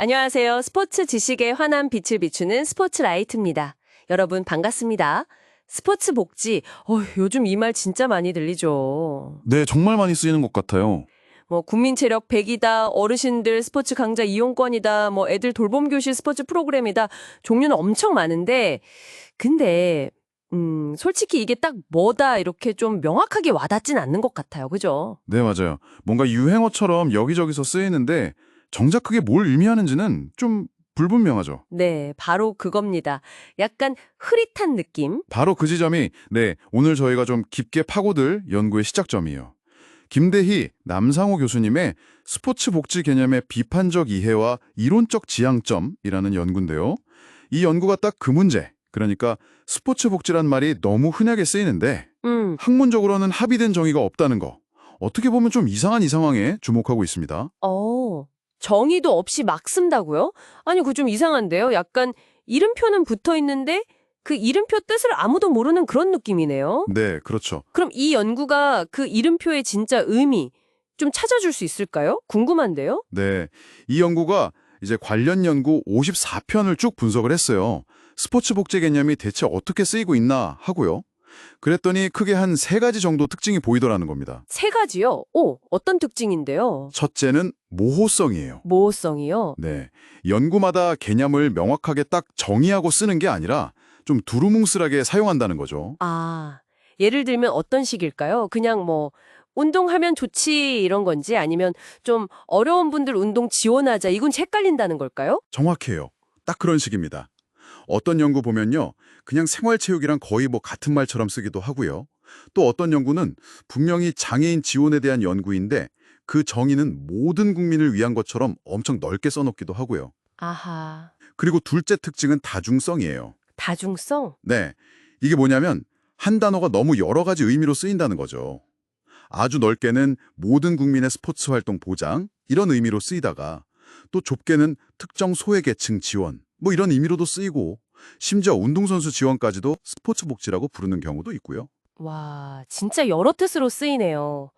안녕하세요. 스포츠 지식의 환한 빛을 비추는 스포츠 라이트입니다. 여러분 반갑습니다. 스포츠 복지, 어, 요즘 이 말 진짜 많이 들리죠. 네, 정말 많이 쓰이는 것 같아요. 뭐 국민 체력 100이다, 어르신들 스포츠 강좌 이용권이다, 뭐 애들 돌봄 교실 스포츠 프로그램이다. 종류는 엄청 많은데 근데 음, 솔직히 이게 딱 뭐다 이렇게 좀 명확하게 와닿진 않는 것 같아요. 그죠? 네, 맞아요. 뭔가 유행어처럼 여기저기서 쓰이는데 정작 그게 뭘 의미하는지는 좀 불분명하죠. 네, 바로 그겁니다. 약간 흐릿한 느낌? 바로 그 지점이 네, 오늘 저희가 좀 깊게 파고들 연구의 시작점이에요. 김대희, 남상호 교수님의 스포츠 복지 개념의 비판적 이해와 이론적 지향점이라는 연구인데요. 이 연구가 딱 그 문제, 그러니까 스포츠 복지란 말이 너무 흔하게 쓰이는데 음, 학문적으로는 합의된 정의가 없다는 거. 어떻게 보면 좀 이상한 이 상황에 주목하고 있습니다. 어, 정의도 없이 막 쓴다고요? 아니, 그거 좀 이상한데요? 약간 이름표는 붙어 있는데 그 이름표 뜻을 아무도 모르는 그런 느낌이네요. 네, 그렇죠. 그럼 이 연구가 그 이름표의 진짜 의미 좀 찾아줄 수 있을까요? 궁금한데요? 네. 이 연구가 이제 관련 연구 54편을 쭉 분석을 했어요. 스포츠 복지 개념이 대체 어떻게 쓰이고 있나 하고요. 그랬더니 크게 한 세 가지 정도 특징이 보이더라는 겁니다. 세 가지요. 오, 어떤 특징인데요? 첫째는 모호성이에요. 모호성이요. 네. 연구마다 개념을 명확하게 딱 정의하고 쓰는 게 아니라 좀 두루뭉술하게 사용한다는 거죠. 아, 예를 들면 어떤 식일까요? 그냥 뭐 운동하면 좋지 이런 건지 아니면 좀 어려운 분들 운동 지원하자 이건 헷갈린다는 걸까요? 정확해요. 딱 그런 식입니다. 어떤 연구 보면요. 그냥 생활체육이랑 거의 뭐 같은 말처럼 쓰기도 하고요. 또 어떤 연구는 분명히 장애인 지원에 대한 연구인데 그 정의는 모든 국민을 위한 것처럼 엄청 넓게 써놓기도 하고요. 아하, 그리고 둘째 특징은 다중성이에요. 다중성? 네. 이게 뭐냐면 한 단어가 너무 여러 가지 의미로 쓰인다는 거죠. 아주 넓게는 모든 국민의 스포츠 활동 보장 이런 의미로 쓰이다가 또 좁게는 특정 소외계층 지원 뭐 이런 의미로도 쓰이고 심지어 운동선수 지원까지도 스포츠 복지라고 부르는 경우도 있고요. 와, 진짜 여러 뜻으로 쓰이네요.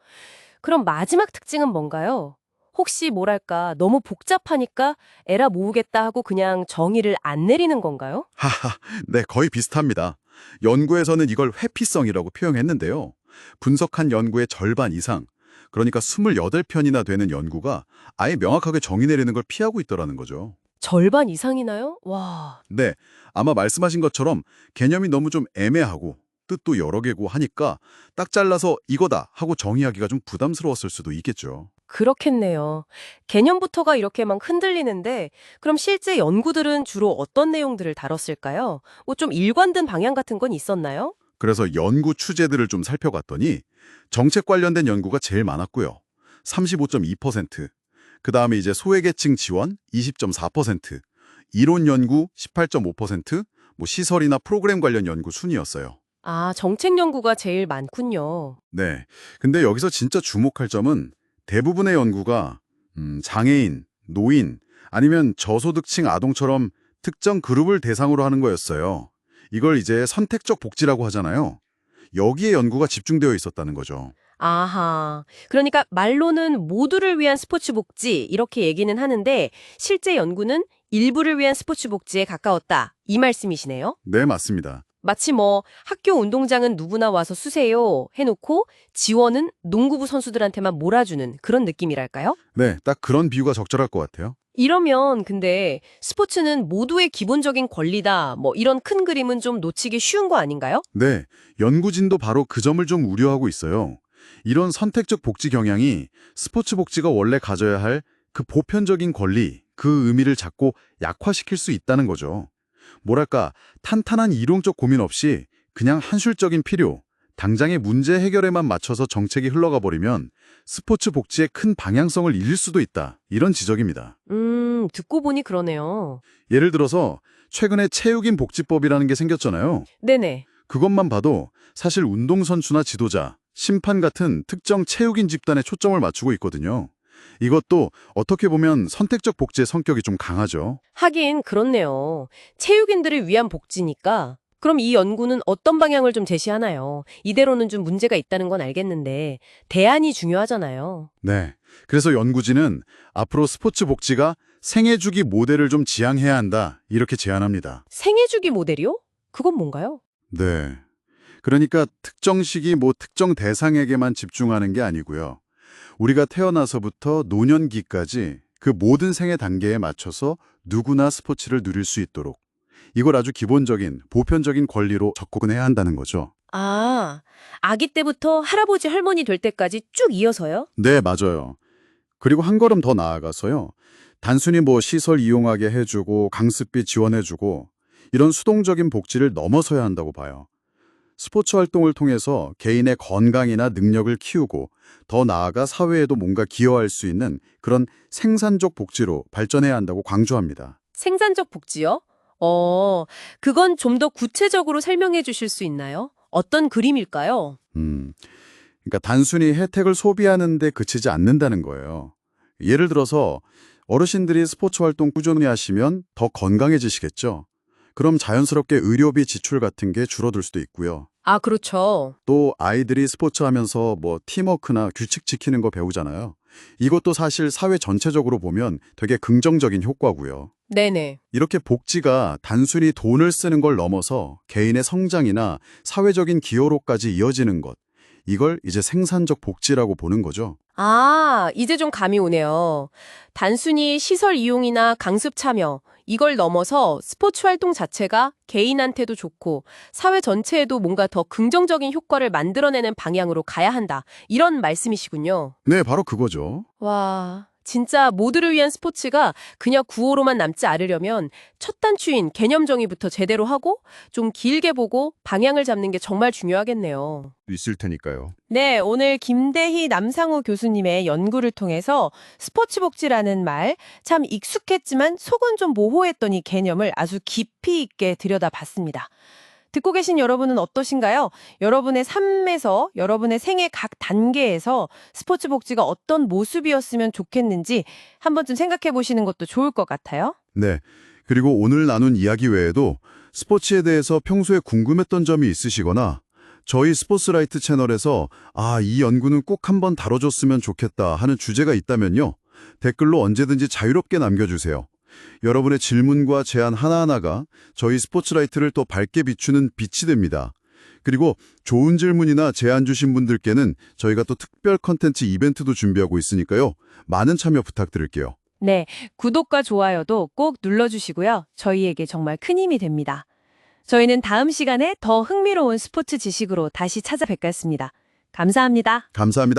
그럼 마지막 특징은 뭔가요? 혹시 뭐랄까 너무 복잡하니까 에라 모으겠다 하고 그냥 정의를 안 내리는 건가요? 하하, 네, 거의 비슷합니다. 연구에서는 이걸 회피성이라고 표현했는데요. 분석한 연구의 절반 이상, 그러니까 28편이나 되는 연구가 아예 명확하게 정의 내리는 걸 피하고 있더라는 거죠. 절반 이상이나요? 와, 네, 아마 말씀하신 것처럼 개념이 너무 좀 애매하고 뜻도 여러 개고 하니까 딱 잘라서 이거다 하고 정의하기가 좀 부담스러웠을 수도 있겠죠. 그렇겠네요. 개념부터가 이렇게 막 흔들리는데 그럼 실제 연구들은 주로 어떤 내용들을 다뤘을까요? 뭐 좀 일관된 방향 같은 건 있었나요? 그래서 연구 추제들을 좀 살펴봤더니 정책 관련된 연구가 제일 많았고요. 35.2%. 그 다음에 이제 소외계층 지원 20.4%. 이론 연구 18.5%. 뭐 시설이나 프로그램 관련 연구 순이었어요. 아, 정책 연구가 제일 많군요. 네. 근데 여기서 진짜 주목할 점은 대부분의 연구가 음, 장애인, 노인, 아니면 저소득층 아동처럼 특정 그룹을 대상으로 하는 거였어요. 이걸 이제 선택적 복지라고 하잖아요. 여기에 연구가 집중되어 있었다는 거죠. 아하. 그러니까 말로는 모두를 위한 스포츠 복지 이렇게 얘기는 하는데 실제 연구는 일부를 위한 스포츠 복지에 가까웠다. 이 말씀이시네요. 네, 맞습니다. 마치 뭐 학교 운동장은 누구나 와서 쓰세요 해놓고 지원은 농구부 선수들한테만 몰아주는 그런 느낌이랄까요? 네, 딱 그런 비유가 적절할 것 같아요. 이러면 근데 스포츠는 모두의 기본적인 권리다 뭐 이런 큰 그림은 좀 놓치기 쉬운 거 아닌가요? 네, 연구진도 바로 그 점을 좀 우려하고 있어요. 이런 선택적 복지 경향이 스포츠 복지가 원래 가져야 할 그 보편적인 권리, 그 의미를 자꾸 약화시킬 수 있다는 거죠. 뭐랄까, 탄탄한 이론적 고민 없이 그냥 한술적인 필요, 당장의 문제 해결에만 맞춰서 정책이 흘러가 버리면 스포츠 복지의 큰 방향성을 잃을 수도 있다. 이런 지적입니다. 음, 듣고 보니 그러네요. 예를 들어서 최근에 체육인 복지법이라는 게 생겼잖아요. 네네. 그것만 봐도 사실 운동선수나 지도자, 심판 같은 특정 체육인 집단에 초점을 맞추고 있거든요. 이것도 어떻게 보면 선택적 복지의 성격이 좀 강하죠. 하긴 그렇네요. 체육인들을 위한 복지니까. 그럼 이 연구는 어떤 방향을 좀 제시하나요? 이대로는 좀 문제가 있다는 건 알겠는데 대안이 중요하잖아요. 네. 그래서 연구진은 앞으로 스포츠 복지가 생애 주기 모델을 좀 지향해야 한다. 이렇게 제안합니다. 생애 주기 모델이요? 그건 뭔가요? 네. 그러니까 특정 시기 뭐 특정 대상에게만 집중하는 게 아니고요. 우리가 태어나서부터 노년기까지 그 모든 생애 단계에 맞춰서 누구나 스포츠를 누릴 수 있도록 이걸 아주 기본적인 보편적인 권리로 접근해야 한다는 거죠. 아, 아기 때부터 할아버지 할머니 될 때까지 쭉 이어서요? 네, 맞아요. 그리고 한 걸음 더 나아가서요. 단순히 뭐 시설 이용하게 해주고 강습비 지원해주고 이런 수동적인 복지를 넘어서야 한다고 봐요. 스포츠 활동을 통해서 개인의 건강이나 능력을 키우고 더 나아가 사회에도 뭔가 기여할 수 있는 그런 생산적 복지로 발전해야 한다고 강조합니다. 생산적 복지요? 어, 그건 좀 더 구체적으로 설명해 주실 수 있나요? 어떤 그림일까요? 음, 그러니까 단순히 혜택을 소비하는 데 그치지 않는다는 거예요. 예를 들어서 어르신들이 스포츠 활동 꾸준히 하시면 더 건강해지시겠죠. 그럼 자연스럽게 의료비 지출 같은 게 줄어들 수도 있고요. 아, 그렇죠. 또 아이들이 스포츠 하면서 뭐 팀워크나 규칙 지키는 거 배우잖아요. 이것도 사실 사회 전체적으로 보면 되게 긍정적인 효과고요. 네네. 이렇게 복지가 단순히 돈을 쓰는 걸 넘어서 개인의 성장이나 사회적인 기여로까지 이어지는 것. 이걸 이제 생산적 복지라고 보는 거죠. 아, 이제 좀 감이 오네요. 단순히 시설 이용이나 강습 참여, 이걸 넘어서 스포츠 활동 자체가 개인한테도 좋고 사회 전체에도 뭔가 더 긍정적인 효과를 만들어내는 방향으로 가야 한다. 이런 말씀이시군요. 네, 바로 그거죠. 와, 진짜 모두를 위한 스포츠가 그냥 구호로만 남지 않으려면 첫 단추인 개념 정의부터 제대로 하고 좀 길게 보고 방향을 잡는 게 정말 중요하겠네요. 있을 테니까요. 네, 오늘 김대희 남상우 교수님의 연구를 통해서 스포츠 복지라는 말 참 익숙했지만 속은 좀 모호했던 이 개념을 아주 깊이 있게 들여다봤습니다. 듣고 계신 여러분은 어떠신가요? 여러분의 삶에서 여러분의 생애 각 단계에서 스포츠 복지가 어떤 모습이었으면 좋겠는지 한 번쯤 생각해 보시는 것도 좋을 것 같아요. 네. 그리고 오늘 나눈 이야기 외에도 스포츠에 대해서 평소에 궁금했던 점이 있으시거나 저희 스포츠라이트 채널에서 아, 이 연구는 꼭 한번 다뤄줬으면 좋겠다 하는 주제가 있다면요. 댓글로 언제든지 자유롭게 남겨주세요. 여러분의 질문과 제안 하나하나가 저희 스포츠라이트를 더 밝게 비추는 빛이 됩니다. 그리고 좋은 질문이나 제안 주신 분들께는 저희가 또 특별 컨텐츠 이벤트도 준비하고 있으니까요. 많은 참여 부탁드릴게요. 네, 구독과 좋아요도 꼭 눌러주시고요. 저희에게 정말 큰 힘이 됩니다. 저희는 다음 시간에 더 흥미로운 스포츠 지식으로 다시 찾아뵙겠습니다. 감사합니다. 감사합니다.